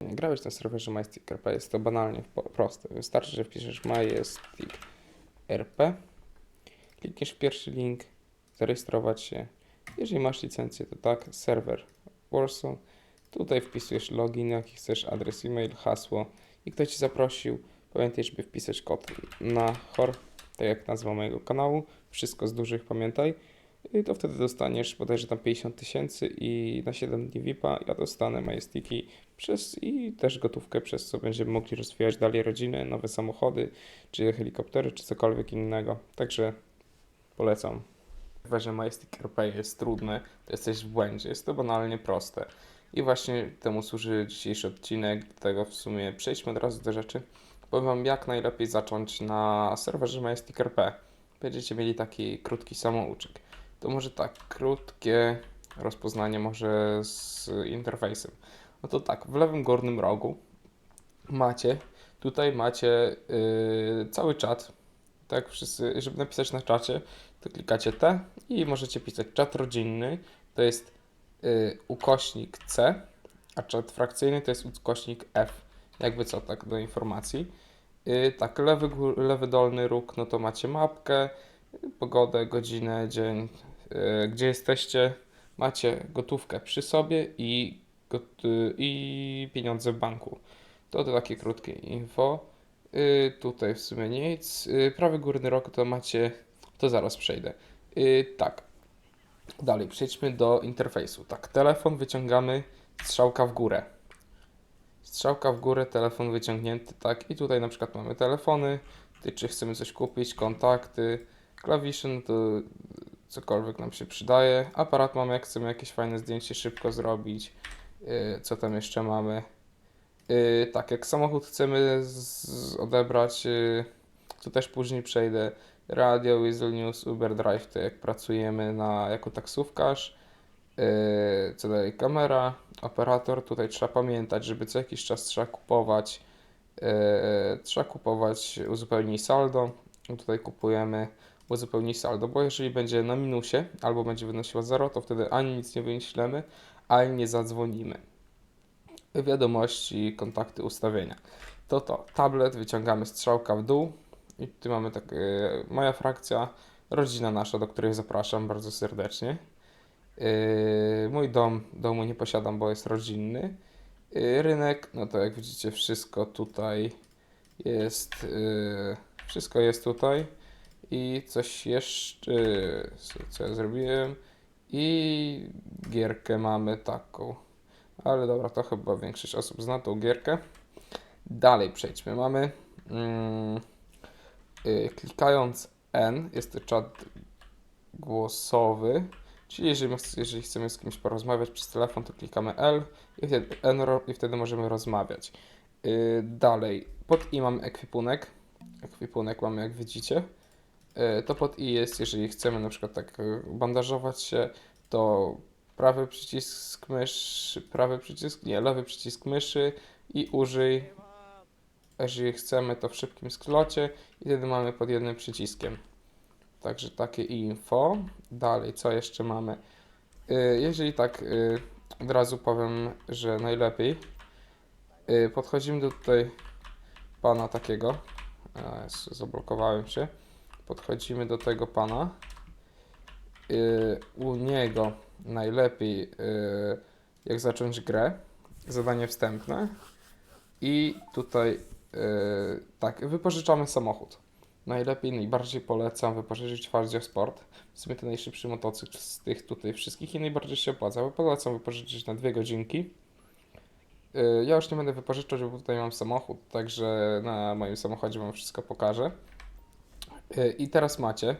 Grałeś na serwerze MyStick.rp, jest to banalnie proste. Wystarczy, że wpiszesz MyStick.rp, klikniesz w pierwszy link, zarejestrować się. Jeżeli masz licencję, to tak, serwer Warsaw. Tutaj wpisujesz login, jaki chcesz, adres e-mail, hasło i kto Ci zaprosił. Pamiętaj, żeby wpisać kod na chor, tak jak nazwa mojego kanału. Wszystko z dużych, pamiętaj. I to wtedy dostaniesz bodajże tam 50 tysięcy i na 7 dni VIP-a ja dostanę Majestiki przez i też gotówkę, przez co będziemy mogli rozwijać dalej rodziny, nowe samochody, czy helikoptery, czy cokolwiek innego. Także polecam. Chyba, że Majestic RP jest trudne, to jesteś w błędzie. Jest to banalnie proste. I właśnie temu służy dzisiejszy odcinek, dlatego w sumie przejdźmy od razu do rzeczy. Powiem Wam, jak najlepiej zacząć na serwerze Majestic RP. Będziecie mieli taki krótki samouczek. To może tak, krótkie rozpoznanie może z interfejsem. No to tak, w lewym górnym rogu macie, tutaj macie yy, cały czat. Tak, wszyscy, żeby napisać na czacie, to klikacie T i możecie pisać czat rodzinny, to jest yy, ukośnik C, a czat frakcyjny to jest ukośnik F. Jakby co, tak do informacji. Yy, tak, lewy, lewy dolny róg, no to macie mapkę, pogodę, godzinę, dzień, yy, gdzie jesteście. Macie gotówkę przy sobie i, yy, i pieniądze w banku. To, takie krótkie info. Tutaj w sumie nic. Prawy górny róg to macie, to zaraz przejdę. Tak. Dalej, przejdźmy do interfejsu. Tak, telefon wyciągamy, strzałka w górę. Strzałka w górę, telefon wyciągnięty, tak. I tutaj na przykład mamy telefony, czy chcemy coś kupić, kontakty, klawisze, no to cokolwiek nam się przydaje. Aparat mamy, jak chcemy jakieś fajne zdjęcie szybko zrobić. Yy, co tam jeszcze mamy? Yy, tak, jak samochód chcemy odebrać, yy, to też później przejdę. Radio, Weasel News, Uber Drive, to jak pracujemy na, jako taksówkarz. Yy, co dalej? Kamera, operator. Tutaj trzeba pamiętać, żeby co jakiś czas trzeba kupować. Yy, trzeba kupować uzupełnij saldo. Tutaj kupujemy uzupełnij saldo, bo jeżeli będzie na minusie albo będzie wynosiła 0, to wtedy ani nic nie wyślemy, ani nie zadzwonimy wiadomości, kontakty, ustawienia. To to, tablet, wyciągamy strzałka w dół i tu mamy tak, e, moja frakcja, rodzina nasza, do której zapraszam bardzo serdecznie. E, mój dom, domu nie posiadam, bo jest rodzinny. E, rynek, no to jak widzicie wszystko tutaj jest, e, wszystko jest tutaj i coś jeszcze, co ja zrobiłem i gierkę mamy taką. Ale dobra, to chyba większość osób zna tą gierkę. Dalej przejdźmy. Mamy mm, klikając N, jest to czat głosowy, czyli jeżeli, jeżeli chcemy z kimś porozmawiać przez telefon, to klikamy L i wtedy, i wtedy możemy rozmawiać. Y, dalej, pod I mamy ekwipunek. Ekwipunek mamy, jak widzicie. Y, to pod I jest, jeżeli chcemy na przykład tak y, bandażować się, to prawy przycisk myszy, prawy przycisk, nie, lewy przycisk myszy i użyj, jeżeli chcemy, to w szybkim sklocie i wtedy mamy pod jednym przyciskiem. Także takie info. Dalej, co jeszcze mamy? Y, Jeżeli tak y, od razu powiem, że najlepiej, y, podchodzimy do tutaj pana takiego, jest- zablokowałem się, podchodzimy do tego pana, u niego najlepiej jak zacząć grę, zadanie wstępne i tutaj tak, wypożyczamy samochód. Najlepiej, najbardziej polecam wypożyczyć Fazio Sport. W sumie to najszybszy motocykl z tych tutaj wszystkich i najbardziej się opłaca. Polecam wypożyczyć na dwie godzinki. Y, Ja już nie będę wypożyczać, bo tutaj mam samochód, także na moim samochodzie Wam wszystko pokażę. Y, I teraz macie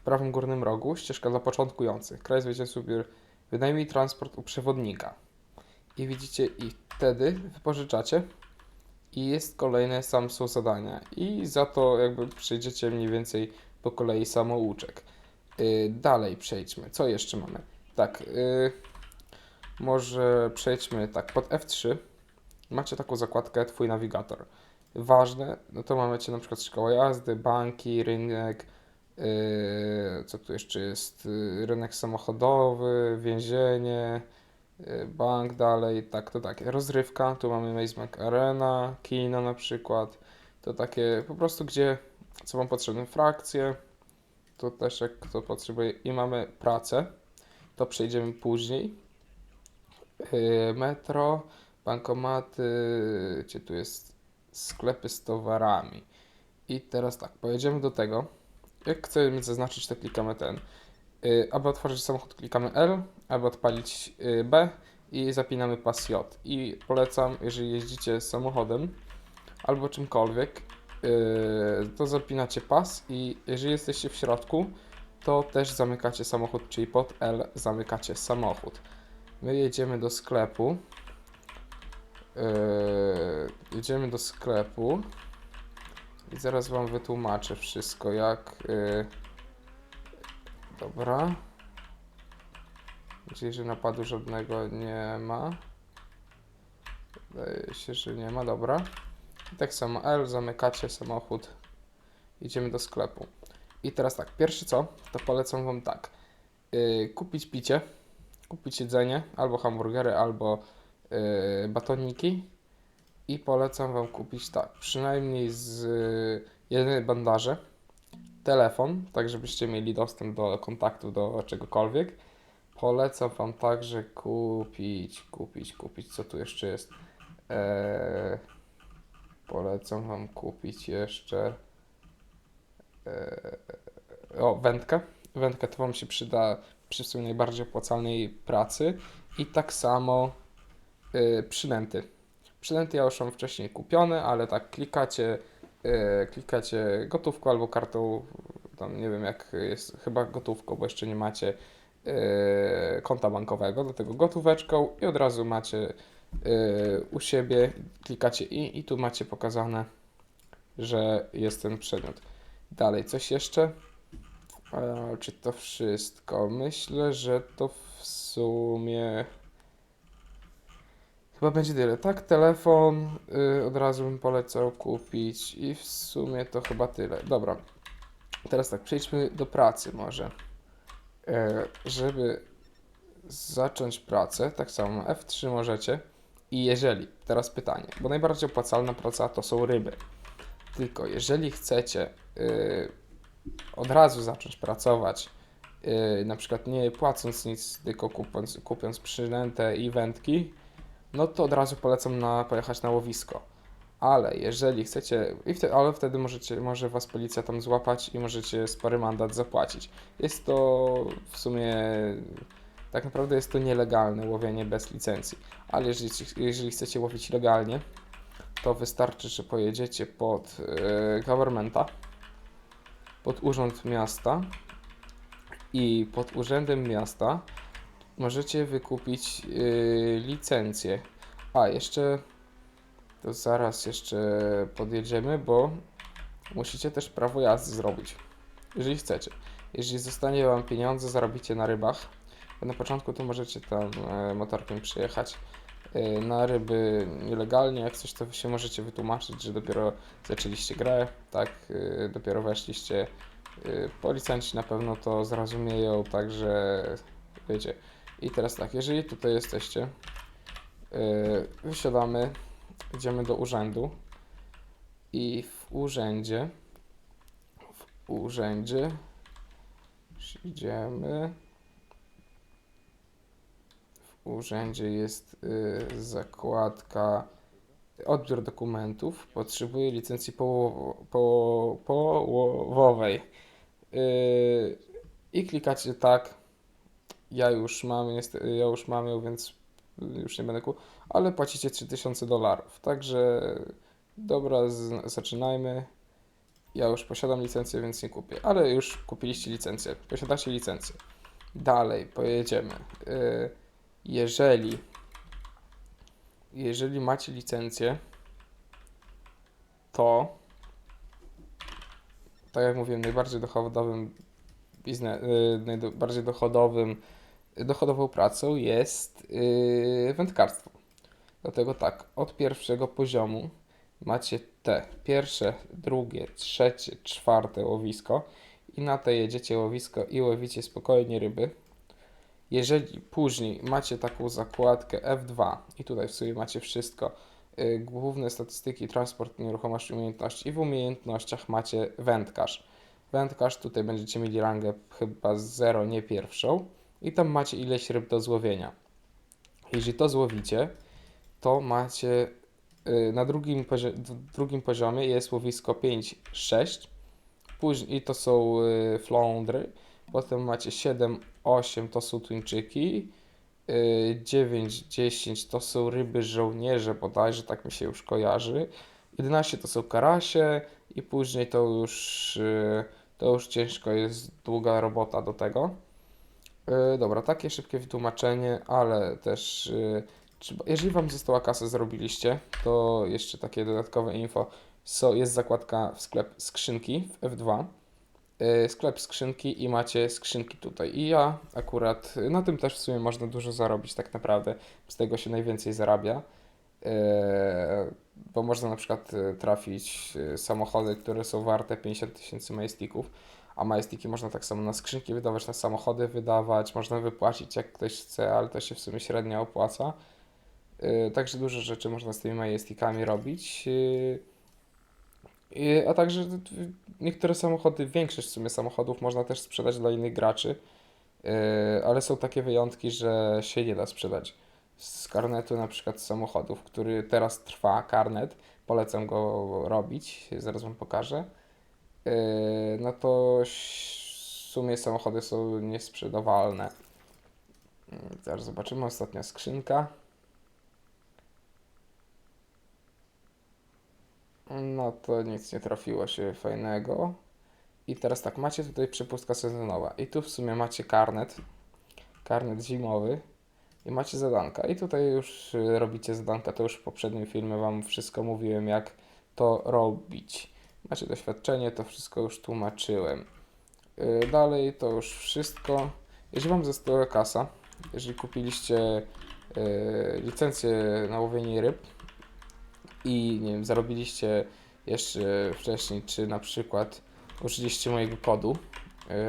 w prawym górnym rogu ścieżka dla początkujących. Kraj zwycięzców biur wynajmij transport u przewodnika. I widzicie, i wtedy wypożyczacie i jest kolejne sam są zadania. I za to jakby przejdziecie mniej więcej po kolei samouczek. Y, dalej przejdźmy. Co jeszcze mamy? Tak, y, może przejdźmy tak pod F3. Macie taką zakładkę Twój nawigator. Ważne, no to mamy na przykład szkoła jazdy, banki, rynek, Yy, co tu jeszcze jest? Yy, rynek samochodowy, więzienie, yy, bank dalej, tak to takie. Rozrywka, tu mamy Maze Bank Arena, kino na przykład. To takie po prostu, gdzie co wam potrzebne, frakcje, to też jak kto potrzebuje i mamy pracę, to przejdziemy później. Yy, metro, bankomaty, gdzie tu jest sklepy z towarami. I teraz tak, pojedziemy do tego. Jak chcemy zaznaczyć, to klikamy ten. Aby otworzyć samochód, klikamy L, aby odpalić yy, B i zapinamy pas J. I polecam, jeżeli jeździcie samochodem albo czymkolwiek, yy, to zapinacie pas i jeżeli jesteście w środku, to też zamykacie samochód, czyli pod L zamykacie samochód. My jedziemy do sklepu. Yy, jedziemy do sklepu. I zaraz Wam wytłumaczę wszystko, jak. Dobra. Gdzieś, że napadu żadnego nie ma. Wydaje się, że nie ma, dobra. I tak samo L, zamykacie samochód. Idziemy do sklepu. I teraz tak, pierwszy co, to polecam Wam tak. Yy, kupić picie, kupić jedzenie, albo hamburgery, albo yy, batoniki. I polecam Wam kupić tak, przynajmniej z yy, jednej bandaże, telefon, tak żebyście mieli dostęp do kontaktów, do czegokolwiek. Polecam Wam także kupić, kupić, kupić, co tu jeszcze jest. Eee, polecam Wam kupić jeszcze eee, o, wędkę. Wędkę to Wam się przyda przy swojej najbardziej opłacalnej pracy i tak samo yy, przynęty. Przynęty ja już mam wcześniej kupione, ale tak klikacie, klikacie gotówką albo kartą, tam nie wiem jak jest, chyba gotówką, bo jeszcze nie macie yy, konta bankowego, dlatego gotóweczką i od razu macie yy, u siebie, klikacie i, i tu macie pokazane, że jest ten przedmiot. Dalej, coś jeszcze? E, czy to wszystko? Myślę, że to w sumie chyba będzie tyle. Tak, telefon y, od razu bym polecał kupić i w sumie to chyba tyle. Dobra, teraz tak, przejdźmy do pracy może. E, żeby zacząć pracę, tak samo F3 możecie. I jeżeli, teraz pytanie, bo najbardziej opłacalna praca to są ryby. Tylko jeżeli chcecie y, od razu zacząć pracować, yy, na przykład nie płacąc nic, tylko kupując, kupując przynętę i wędki, no to od razu polecam na, pojechać na łowisko. Ale jeżeli chcecie, i wtedy, ale wtedy możecie, może was policja tam złapać i możecie spory mandat zapłacić. Jest to w sumie, tak naprawdę jest to nielegalne łowienie bez licencji. Ale jeżeli, jeżeli chcecie łowić legalnie, to wystarczy, że pojedziecie pod yy, governmenta, pod urząd miasta i pod urzędem miasta możecie wykupić yy, licencję. A jeszcze to zaraz jeszcze podjedziemy, bo musicie też prawo jazdy zrobić, jeżeli chcecie. Jeżeli zostanie wam pieniądze, zarobicie na rybach, bo na początku to możecie tam e, motorkiem przyjechać e, na ryby nielegalnie, jak coś to się możecie wytłumaczyć, że dopiero zaczęliście grę, tak, e, dopiero weszliście. Y, Policjanci na pewno to zrozumieją, także wiecie. I teraz tak, jeżeli tutaj jesteście, y, wysiadamy, idziemy do urzędu i w urzędzie, w urzędzie idziemy, w urzędzie jest y, zakładka odbiór dokumentów, potrzebuję licencji po, połowowej. Yy, I klikacie tak. Ja już mam, jest, ja już mam ją, więc już nie będę kupował, ale płacicie 3000 dolarów. Także dobra, z, zaczynajmy. Ja już posiadam licencję, więc nie kupię, ale już kupiliście licencję, posiadacie licencję. Dalej, pojedziemy. Yy, jeżeli jeżeli macie licencję, to tak jak mówiłem, najbardziej dochodowym biznes, najbardziej dochodowym, dochodową pracą jest yy, wędkarstwo. Dlatego tak, od pierwszego poziomu macie te pierwsze, drugie, trzecie, czwarte łowisko i na te jedziecie łowisko i łowicie spokojnie ryby. Jeżeli później macie taką zakładkę F2 i tutaj w sumie macie wszystko, y, główne statystyki, transport nieruchomości, umiejętności i w umiejętnościach macie wędkarz. Wędkarz tutaj będziecie mieli rangę chyba 0, nie pierwszą. I tam macie ileś ryb do złowienia. Jeżeli to złowicie, to macie y, na drugim, pozi- drugim poziomie jest łowisko 5, 6 później to są y, flądry, potem macie 7, 8 to są tuńczyki, y, 9, 10 to są ryby żołnierze bodajże, tak mi się już kojarzy, 11 to są karasie i później to już, y, to już ciężko jest długa robota do tego. Y, Dobra, takie szybkie wytłumaczenie, ale też y, jeżeli Wam została kasa zrobiliście, to jeszcze takie dodatkowe info. So, jest zakładka w sklep skrzynki w F2. y, Sklep skrzynki i macie skrzynki tutaj. I ja akurat na tym też w sumie można dużo zarobić, tak naprawdę. Z tego się najwięcej zarabia. Y, Bo można na przykład y, trafić y, samochody, które są warte 50 tysięcy majestików a majestiki można tak samo na skrzynki wydawać, na samochody wydawać, można wypłacić jak ktoś chce, ale to się w sumie średnio opłaca. Także dużo rzeczy można z tymi majestikami robić. A także niektóre samochody, większość w sumie samochodów można też sprzedać dla innych graczy, ale są takie wyjątki, że się nie da sprzedać. Z karnetu na przykład samochodów, który teraz trwa karnet, polecam go robić, zaraz Wam pokażę. Yy, no to w sumie samochody są niesprzedawalne. Yy, Zaraz zobaczymy, ostatnia skrzynka. No to nic nie trafiło się fajnego. I teraz tak, macie tutaj przepustka sezonowa i tu w sumie macie karnet, karnet zimowy i macie zadanka. I tutaj już y, robicie zadanka, to już w poprzednim filmie Wam wszystko mówiłem, jak to robić. Macie doświadczenie, to wszystko już tłumaczyłem. Yy, dalej to już wszystko. Jeżeli Wam została kasa, jeżeli kupiliście yy, licencję na łowienie ryb i nie wiem, zarobiliście jeszcze wcześniej, czy na przykład użyliście mojego kodu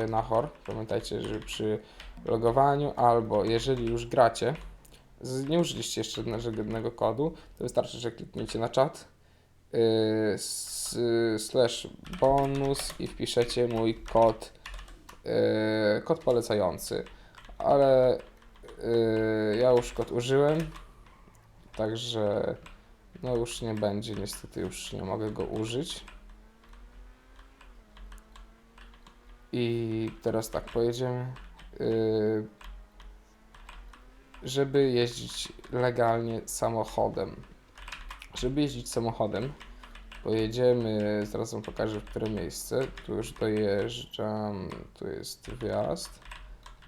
na HOR, pamiętajcie, że przy logowaniu, albo jeżeli już gracie, nie użyliście jeszcze żadnego- kodu, to wystarczy, że klikniecie na czat yy, slash bonus i wpiszecie mój kod, yy, kod polecający. Ale yy, ja już kod użyłem, także no już nie będzie, niestety już nie mogę go użyć. I teraz tak, pojedziemy. Yy, żeby jeździć legalnie samochodem. Żeby jeździć samochodem, pojedziemy, zaraz wam pokażę w które miejsce. Tu już dojeżdżam, tu jest wjazd.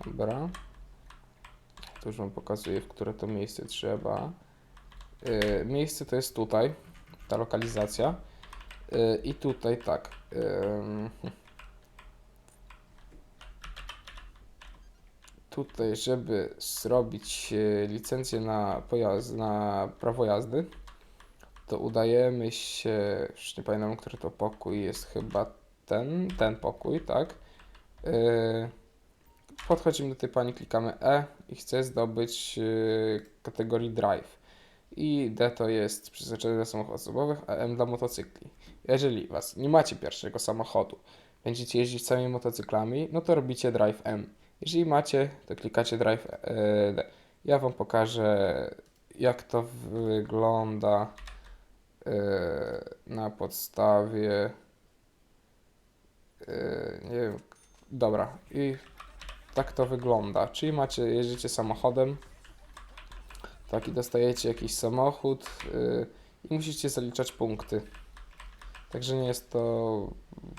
Dobra. Tu już wam pokazuję, w które to miejsce trzeba. Yy, miejsce to jest tutaj, ta lokalizacja. Yy, I tutaj tak. Tutaj, żeby zrobić e, licencję na pojazd, na prawo jazdy, to udajemy się, już nie pamiętam, który to pokój jest, chyba ten, ten pokój, tak. E, Podchodzimy do tej pani, klikamy E i chcę zdobyć e, kategorii Drive. I D to jest przeznaczone dla samochodów osobowych, a M dla motocykli. Jeżeli Was nie macie pierwszego samochodu, będziecie jeździć samymi motocyklami, no to robicie Drive M. Jeżeli macie, to klikacie Drive e. Ja Wam pokażę, jak to wygląda e, na podstawie. e, Nie wiem. Dobra, i tak to wygląda. Czyli macie, jeździcie samochodem, tak i dostajecie jakiś samochód i musicie zaliczać punkty. Także nie jest to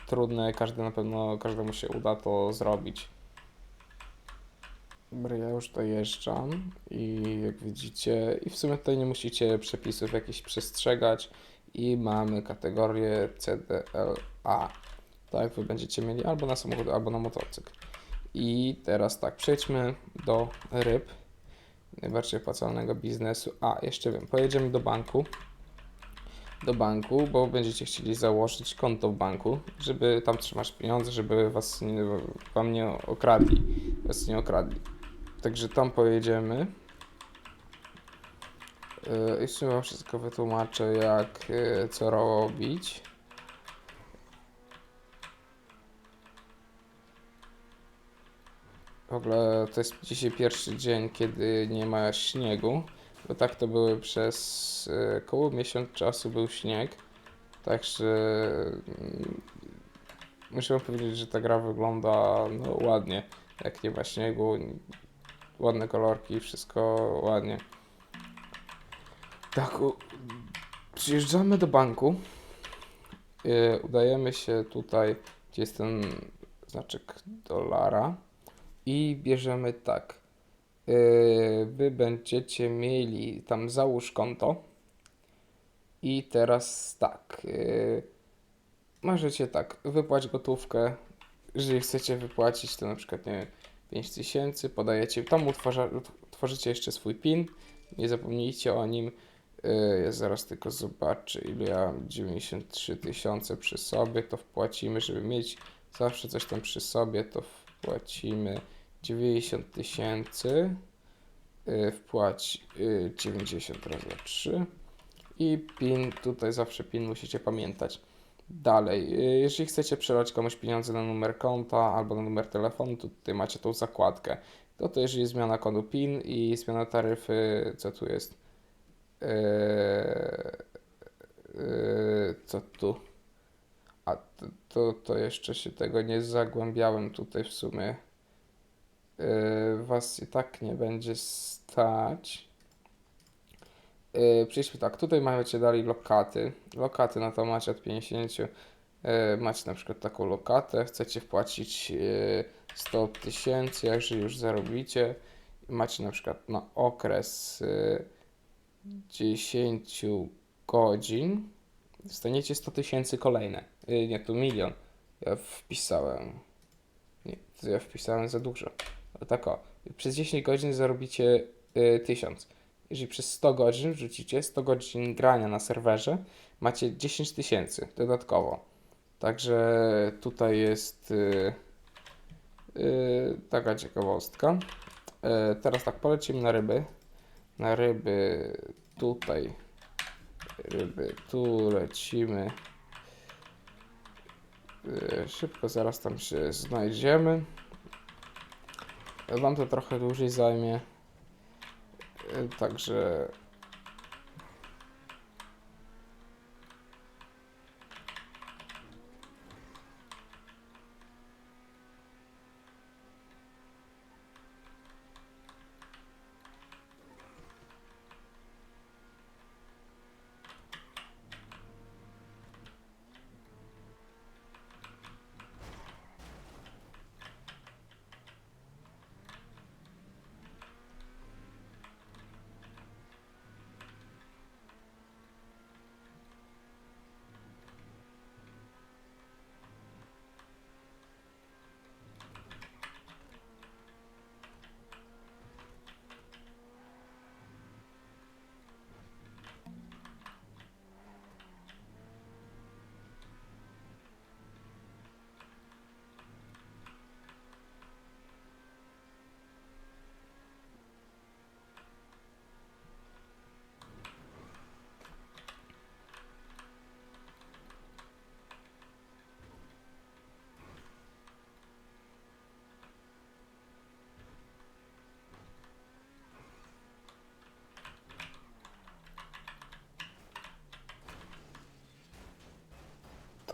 trudne, każdy na pewno, każdemu się uda to zrobić. Dobra, ja już dojeżdżam i jak widzicie, i w sumie tutaj nie musicie przepisów jakichś przestrzegać i mamy kategorię CDLA. Tak, wy będziecie mieli albo na samochód, albo na motocykl. I teraz tak, przejdźmy do ryb, najbardziej opłacalnego biznesu. A, jeszcze wiem, pojedziemy do banku. do banku, bo będziecie chcieli założyć konto w banku, żeby tam trzymać pieniądze, żeby was nie, wam nie okradli, was nie okradli. Także tam pojedziemy. Yy, Jeszcze wam wszystko wytłumaczę, jak, yy, co robić. W ogóle to jest dzisiaj pierwszy dzień, kiedy nie ma śniegu, bo tak to były przez e, koło miesiąc czasu był śnieg. Także mm, muszę powiedzieć, że ta gra wygląda no, ładnie. Jak nie ma śniegu, ładne kolorki, wszystko ładnie. Tak, u, przyjeżdżamy do banku. E, udajemy się tutaj, gdzie jest ten znaczek dolara. I bierzemy tak. Yy, wy będziecie mieli tam załóż konto. I teraz tak. Yy, możecie tak, wypłać gotówkę. Jeżeli chcecie wypłacić, to na przykład nie wiem, 5000, podajecie, tam utwarza, tworzycie jeszcze swój PIN. Nie zapomnijcie o nim. Yy, ja zaraz tylko zobaczę, ile ja mam 93 tysiące przy sobie, to wpłacimy, żeby mieć zawsze coś tam przy sobie, to wpłacimy 90 tysięcy, yy, wpłać yy, 90 razy 3 i PIN, tutaj zawsze PIN musicie pamiętać. Dalej, yy, jeżeli chcecie przelać komuś pieniądze na numer konta albo na numer telefonu, to tutaj macie tą zakładkę. To to jeżeli zmiana kodu PIN i zmiana taryfy, co tu jest? Yy, yy, co tu? A to, to, to jeszcze się tego nie zagłębiałem tutaj w sumie. Yy, was i tak nie będzie stać. Yy, przejdźmy tak, tutaj macie dalej lokaty. Lokaty na to macie od 50. Yy, macie na przykład taką lokatę, chcecie wpłacić yy, 100 tysięcy, jeżeli już zarobicie. Macie na przykład na okres yy, 10 godzin. Dostaniecie 100 tysięcy kolejne. Yy, nie, tu milion. Ja wpisałem. Nie, ja wpisałem za dużo. Tak o, przez 10 godzin zarobicie y, 1000. Jeżeli przez 100 godzin wrzucicie 100 godzin grania na serwerze, macie 10 tysięcy dodatkowo. Także tutaj jest y, y, taka ciekawostka. Y, teraz tak, polecimy na ryby. Na ryby tutaj. Ryby tu lecimy. Y, szybko zaraz tam się znajdziemy. Wam to trochę dłużej zajmie. Także.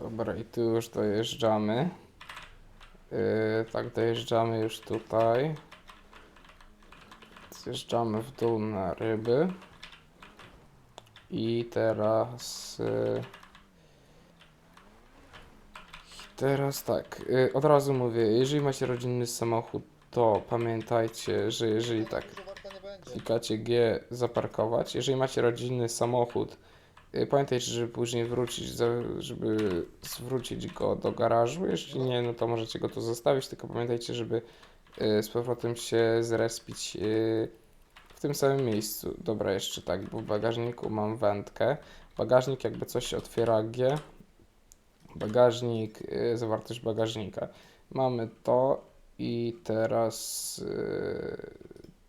Dobra, i tu już dojeżdżamy. Yy, tak, dojeżdżamy już tutaj. Zjeżdżamy w dół na ryby. I teraz. Yy, teraz tak, yy, od razu mówię, jeżeli macie rodzinny samochód, to pamiętajcie, że jeżeli tak, klikacie G zaparkować. Jeżeli macie rodzinny samochód, y, pamiętajcie, żeby później wrócić, żeby zwrócić go do garażu. Jeśli nie, no to możecie go tu zostawić, tylko pamiętajcie, żeby y, z powrotem się zrespić y, w tym samym miejscu. Dobra, jeszcze tak, bo w bagażniku mam wędkę. Bagażnik jakby coś otwiera G. Bagażnik, zawartość bagażnika. Mamy to i teraz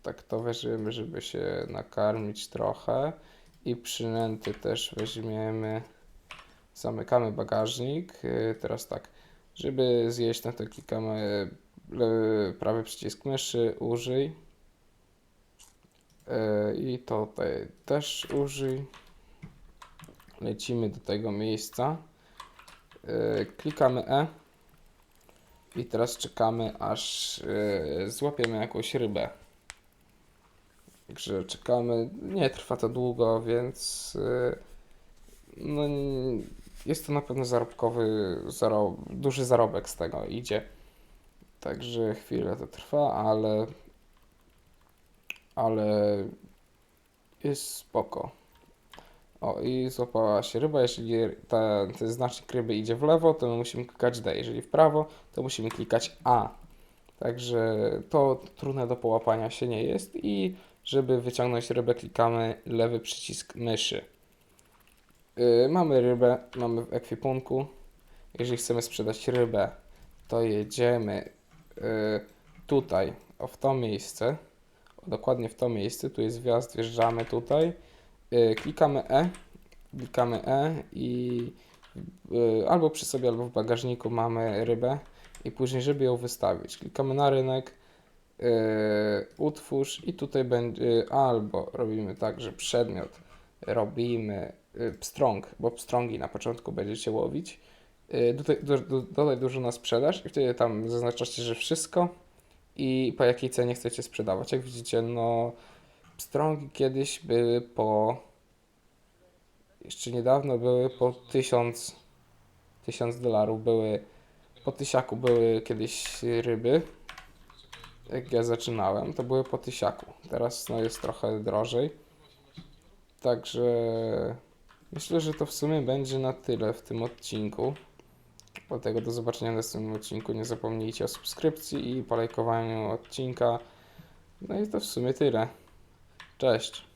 tak to weźmiemy, żeby się nakarmić trochę i przynęty też weźmiemy. Zamykamy bagażnik. Y, Teraz tak, żeby zjeść, no to klikamy le- prawy przycisk myszy, użyj. Y, I tutaj też użyj. Lecimy do tego miejsca. Y, Klikamy E. I teraz czekamy, aż y, złapiemy jakąś rybę. Także czekamy. Nie trwa to długo, więc y, no, jest to na pewno zarobkowy, zaro, duży zarobek z tego idzie. Także chwilę to trwa, ale ale jest spoko. O, i złapała się ryba. Jeśli ta, ten znacznik ryby idzie w lewo, to my musimy klikać D. Jeżeli w prawo, to musimy klikać A. Także to trudne do połapania się nie jest. I żeby wyciągnąć rybę, klikamy lewy przycisk myszy. Yy, mamy rybę, mamy w ekwipunku. Jeżeli chcemy sprzedać rybę, to jedziemy yy, tutaj, o w to miejsce. O, dokładnie w to miejsce. Tu jest wjazd, wjeżdżamy tutaj. Yy, klikamy E, klikamy E i yy, albo przy sobie, albo w bagażniku mamy rybę i później, żeby ją wystawić, klikamy na rynek, utwórz i tutaj będzie albo robimy tak, że przedmiot robimy yy, pstrąg, bo pstrągi na początku będziecie łowić. Yy, tutaj, do, do, dodaj dużo na sprzedaż i wtedy tam zaznaczacie, że wszystko i po jakiej cenie chcecie sprzedawać. Jak widzicie, no pstrągi kiedyś były po jeszcze niedawno były po 1000 1000 dolarów były po tysiaku były kiedyś ryby jak ja zaczynałem to były po tysiaku. Teraz no jest trochę drożej. Także myślę, że to w sumie będzie na tyle w tym odcinku. Dlatego do zobaczenia w następnym odcinku. Nie zapomnijcie o subskrypcji i polajkowaniu odcinka. No i to w sumie tyle. Cześć